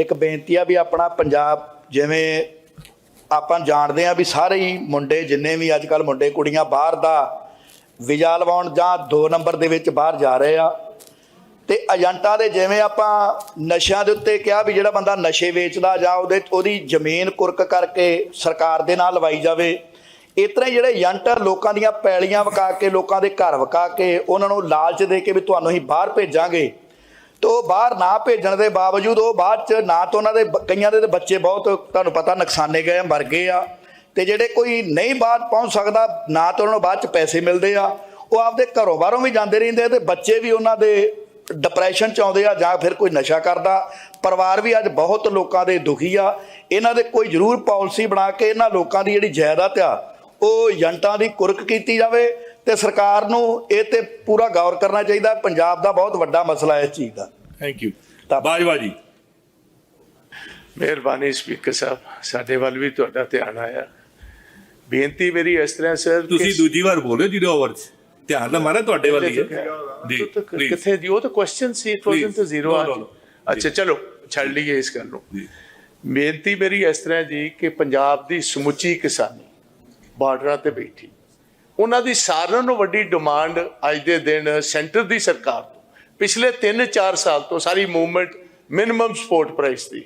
ਇੱਕ ਬੇਨਤੀ ਆ ਵੀ ਆਪਣਾ ਪੰਜਾਬ ਜਿਵੇਂ ਆਪਾਂ ਜਾਣਦੇ ਆ ਵੀ ਸਾਰੇ ਹੀ ਮੁੰਡੇ ਜਿੰਨੇ ਵੀ ਅੱਜ ਕੱਲ ਮੁੰਡੇ ਕੁੜੀਆਂ ਬਾਹਰ ਦਾ ਵੀਜ਼ਾ ਲਵਾਉਣ ਜਾਂ 2 ਨੰਬਰ ਦੇ ਵਿੱਚ ਬਾਹਰ ਜਾ ਰਹੇ ਆ, ਤੇ ਏਜੰਟਾਂ ਦੇ ਜਿਵੇਂ ਆਪਾਂ ਨਸ਼ਿਆਂ ਦੇ ਉੱਤੇ ਕਿਹਾ ਵੀ ਜਿਹੜਾ ਬੰਦਾ ਨਸ਼ੇ ਵੇਚਦਾ ਜਾਂ ਉਹਦੇ, ਉਹਦੀ ਜ਼ਮੀਨ ਕੁਰਕ ਕਰਕੇ ਸਰਕਾਰ ਦੇ ਨਾਲ ਲਵਾਈ ਜਾਵੇ ਇਸ ਤਰ੍ਹਾਂ ਹੀ ਜਿਹੜੇ ਏਜੰਟ ਲੋਕਾਂ ਦੀਆਂ ਪੈਲੀਆਂ ਵਕਾ ਕੇ, ਲੋਕਾਂ ਦੇ ਘਰ ਵਕਾ ਕੇ, ਉਹਨਾਂ ਨੂੰ ਲਾਲਚ ਦੇ ਕੇ ਵੀ ਤੁਹਾਨੂੰ ਅਸੀਂ ਬਾਹਰ ਭੇਜਾਂਗੇ ਤੇ ਉਹ ਬਾਹਰ ਨਾ ਭੇਜਣ ਦੇ ਬਾਵਜੂਦ ਉਹ ਬਾਅਦ ਚ ਨਾ ਤਾਂ ਉਹਨਾਂ ਦੇ ਕਈਆਂ ਦੇ ਬੱਚੇ ਬਹੁਤ ਤੁਹਾਨੂੰ ਪਤਾ ਨੁਕਸਾਨੇ ਗਏ ਆ, ਮਰ ਗਏ ਆ। ਤੇ ਜਿਹੜੇ ਕੋਈ ਨਹੀਂ ਬਾਹਰ ਪਹੁੰਚ ਸਕਦਾ ਨਾ ਤਾਂ ਉਹਨਾਂ ਨੂੰ ਬਾਅਦ ਚ ਪੈਸੇ ਮਿਲਦੇ ਆ। ਉਹ ਆਪਦੇ ਘਰੋਂ ਬਾਹਰੋਂ ਵੀ ਜਾਂਦੇ ਰਹਿੰਦੇ ਆ ਤੇ ਬੱਚੇ ਵੀ ਉਹਨਾਂ ਦੇ ਡਿਪਰੈਸ਼ਨ ਚ ਆਉਂਦੇ ਆ ਜਾਂ ਫਿਰ ਕੋਈ ਨਸ਼ਾ ਕਰਦਾ। ਪਰਿਵਾਰ ਵੀ ਅੱਜ ਬਹੁਤ ਲੋਕਾਂ ਦੇ ਦੁਖੀ ਆ। ਇਹਨਾਂ ਦੇ ਕੋਈ ਜ਼ਰੂਰ ਪਾਲਿਸੀ ਬਣਾ ਕੇ ਇਹਨਾਂ ਲੋਕਾਂ ਦੀ ਜਿਹੜੀ ਜਾਇਦਾਦ ਆ ਉਹ ਏਜੰਟਾਂ ਦੀ ਕੁਰਕ ਕੀਤੀ ਜਾਵੇ। ਤੇ ਸਰਕਾਰ ਨੂੰ ਇਹ ਤੇ ਪੂਰਾ ਗੌਰ ਕਰਨਾ ਚਾਹੀਦਾ ਪੰਜਾਬ ਦਾ ਬਹੁਤ ਵੱਡਾ ਮਸਲਾ ਹੈ ਇਸ ਚੀਜ਼ ਦਾ। ਥੈਂਕ ਯੂ ਤਾਂ- ਬਾਜਵਾ ਜੀ। ਮਿਹਰਬਾਨੀ ਸਪੀਕਰ ਸਾਹਿਬ ਸਾਡੇ ਵੱਲ ਵੀ ਤੁਹਾਡਾ ਧਿਆਨ ਆਇਆ। ਬੇਨਤੀ ਮੇਰੀ ਇਸ ਤਰ੍ਹਾਂ ਸਰ ਤੁਸੀਂ ਦੂਜੀ ਵਾਰ ਬੋਲ ਜ਼ੀਰੋ ਓਵਰ ਚ। ਧਿਆਨ ਤਾਂ ਮਾਰਾ ਤੁਹਾਡੇ ਵੱਲ ਹੀ ਹੈ। ਜੀ। ਕਿੱਥੇ ਦੀ ਉਹ ਤਾਂ ਕੁਐਸਚਨ ਸੀ ਇਟ ਵਾਸਨਟ Please. ਜ਼ੀਰੋ. ਅੱਛਾ ਚਲੋ ਛੱਡ ਲਈਏ ਇਸ ਗੱਲ ਨੂੰ। ਜੀ। ਬੇਨਤੀ ਮੇਰੀ ਇਸ ਤਰ੍ਹਾਂ ਜੀ ਕਿ ਪੰਜਾਬ ਦੀ ਸਮੁੱਚੀ ਕਿਸਾਨੀ ਬਾਰਡਰਾਂ ਤੇ ਬੈਠੀ। ਉਹਨਾਂ ਦੀ ਸਾਰਿਆਂ ਨੂੰ ਵੱਡੀ ਡਿਮਾਂਡ ਅੱਜ ਦੇ ਦਿਨ ਸੈਂਟਰ ਦੀ ਸਰਕਾਰ ਤੋਂ। ਪਿਛਲੇ 3-4 ਸਾਲ ਤੋਂ ਸਾਰੀ ਮੂਵਮੈਂਟ ਮਿਨੀਮਮ ਸਪੋਰਟ ਪ੍ਰਾਈਸ ਦੀ।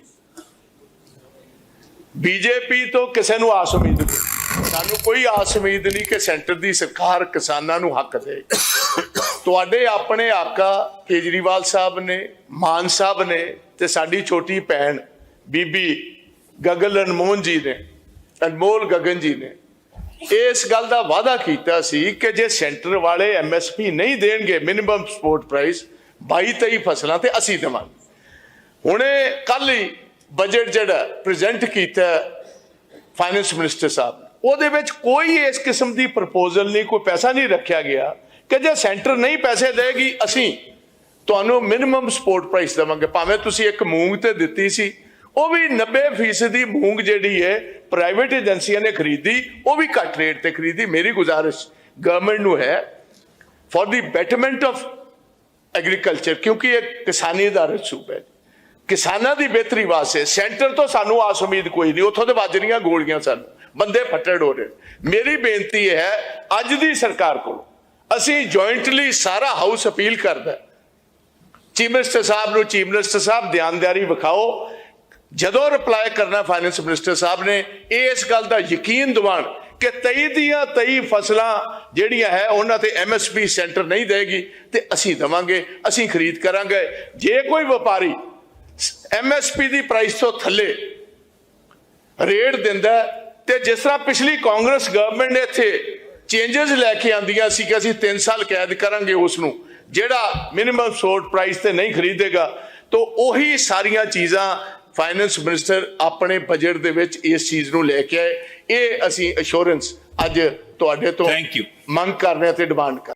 ਬੀਜੇਪੀ ਤੋਂ ਕਿਸੇ ਨੂੰ ਆਸ ਉਮੀਦ ਨਹੀਂ। ਸਾਨੂੰ ਕੋਈ ਆਸ ਉਮੀਦ ਨਹੀਂ ਕਿ ਸੈਂਟਰ ਦੀ ਸਰਕਾਰ ਕਿਸਾਨਾਂ ਨੂੰ ਹੱਕ ਦੇ ਤੁਹਾਡੇ ਆਪਣੇ ਆਕਾ ਕੇਜਰੀਵਾਲ ਸਾਹਿਬ ਨੇ, ਮਾਨ ਸਾਹਿਬ ਨੇ ਤੇ ਸਾਡੀ ਛੋਟੀ ਭੈਣ ਬੀਬੀ ਗਗਨ ਅਨਮੋਲ ਜੀ ਨੇ, ਅਨਮੋਲ ਗਗਨ ਜੀ ਨੇ ਇਸ ਗੱਲ ਦਾ ਵਾਅਦਾ ਕੀਤਾ ਸੀ ਕਿ ਜੇ ਸੈਂਟਰ ਵਾਲੇ ਐਮਐਸਪੀ ਨਹੀਂ ਦੇਣਗੇ ਮਿਨੀਮਮ ਸਪੋਰਟ ਪ੍ਰਾਈਸ 22 23 ਫਸਲਾਂ ਤੇ ਅਸੀਂ ਦੇਵਾਂਗੇ। ਹੁਣੇ ਕੱਲ ਹੀ ਬਜਟ ਜਿਹੜਾ ਪ੍ਰੈਜ਼ੈਂਟ ਕੀਤਾ ਫਾਈਨੈਂਸ ਮਿਨਿਸਟਰ ਸਾਹਿਬ ਉਹਦੇ ਵਿੱਚ ਕੋਈ ਇਸ ਕਿਸਮ ਦੀ ਪ੍ਰਪੋਜ਼ਲ ਨਹੀਂ, ਕੋਈ ਪੈਸਾ ਨਹੀਂ ਰੱਖਿਆ ਗਿਆ ਕਿ ਜੇ ਸੈਂਟਰ ਨਹੀਂ ਪੈਸੇ ਦੇਗੀ, ਅਸੀਂ ਤੁਹਾਨੂੰ ਮਿਨੀਮਮ ਸਪੋਰਟ ਪ੍ਰਾਈਸ ਦੇਵਾਂਗੇ। ਭਾਵੇਂ ਤੁਸੀਂ ਇੱਕ ਮੂੰਗ ਤੇ ਦਿੱਤੀ ਸੀ ਉਹ ਵੀ 90% ਦੀ ਮੂੰਗ ਜਿਹੜੀ ਹੈ ਪ੍ਰਾਈਵੇਟ ਏਜੰਸੀਆਂ ਨੇ ਖਰੀਦੀ, ਉਹ ਵੀ ਘੱਟ ਰੇਟ ਤੇ ਖਰੀਦੀ, ਮੇਰੀ ਗੁਜ਼ਾਰਿਸ਼ ਗਵਰਨਮੈਂਟ ਨੂੰ ਹੈ for the betterment of agriculture ਕਿਉਂਕਿ ਇਹ ਕਿਸਾਨੀ ਦਾ ਸੂਬਾ ਹੈ। ਕਿਸਾਨਾਂ ਦੀ ਬਿਹਤਰੀ ਵਾਸਤੇ ਸੈਂਟਰ ਤੋਂ ਸਾਨੂੰ ਆਸ ਉਮੀਦ ਕੋਈ ਨਹੀਂ, ਉੱਥੋਂ ਤੇ ਵੱਜ ਰਹੀਆਂ ਗੋਲੀਆਂ ਸਾਨੂੰ, ਬੰਦੇ ਫੱਟੜ ਹੋ ਰਹੇ ਮੇਰੀ ਬੇਨਤੀ ਹੈ, ਅੱਜ ਦੀ ਸਰਕਾਰ ਕੋਲ ਅਸੀਂ ਜੁਆਇੰਟਲੀ ਸਾਰਾ ਹਾਊਸ ਅਪੀਲ ਕਰਦਾ ਚੀਫ ਮਿਨਿਸਟਰ ਸਾਹਿਬ ਨੂੰ ਚੀਫ ਮਿਨਿਸਟਰ ਸਾਹਿਬ ਧਿਆਨਦਾਰੀ ਵਿਖਾਓ ਜਦੋਂ ਰਿਪਲਾਈ ਕਰਨਾ ਫਾਈਨੈਂਸ ਮਿਨਿਸਟਰ ਸਾਹਿਬ ਨੇ ਇਸ ਗੱਲ ਦਾ ਯਕੀਨ ਦਿਵਾਣ ਕਿ 23 ਦੀਆਂ 23 ਫਸਲਾਂ ਜਿਹੜੀਆਂ ਹੈ, ਉਹਨਾਂ ਤੇ ਐਮਐਸਪੀ ਸੈਂਟਰ ਨਹੀਂ ਦੇਗੀ ਤੇ ਅਸੀਂ ਦਵਾਂਗੇ, ਅਸੀਂ ਖਰੀਦ ਕਰਾਂਗੇ। ਜੇ ਕੋਈ ਵਪਾਰੀ ਐਮਐਸਪੀ ਦੀ ਪ੍ਰਾਈਸ ਤੋਂ ਥੱਲੇ ਰੇਟ ਦਿੰਦਾ ਤੇ ਜਿਸ ਤਰ੍ਹਾਂ ਪਿਛਲੀ ਕਾਂਗਰਸ ਗਵਰਨਮੈਂਟ ਨੇ ਇੱਥੇ ਚੇਂਜਸ ਲੈ ਕੇ ਆਂਦੀਆਂ ਸੀ ਕਿ ਅਸੀਂ 3 ਸਾਲ ਕੈਦ ਕਰਾਂਗੇ ਉਸ ਨੂੰ ਜਿਹੜਾ ਮਿਨੀਮਮ ਸੋਰਟ ਪ੍ਰਾਈਸ ਤੇ ਨਹੀਂ ਖਰੀਦੇਗਾ, ਤੋਂ ਉਹੀ ਸਾਰੀਆਂ ਚੀਜ਼ਾਂ ਫਾਈਨੈਂਸ ਮਿਨਿਸਟਰ ਆਪਣੇ ਬਜਟ ਦੇ ਵਿੱਚ ਇਸ ਚੀਜ਼ ਨੂੰ ਲੈ ਕੇ ਆਏ ਇਹ ਅਸੀਂ ਅਸ਼ੋਰੈਂਸ ਅੱਜ ਤੁਹਾਡੇ ਤੋਂ Thank you. ਮੰਗ ਕਰ ਰਹੇ ਹਾਂ ਤੇ ਡਿਮਾਂਡ ਕਰ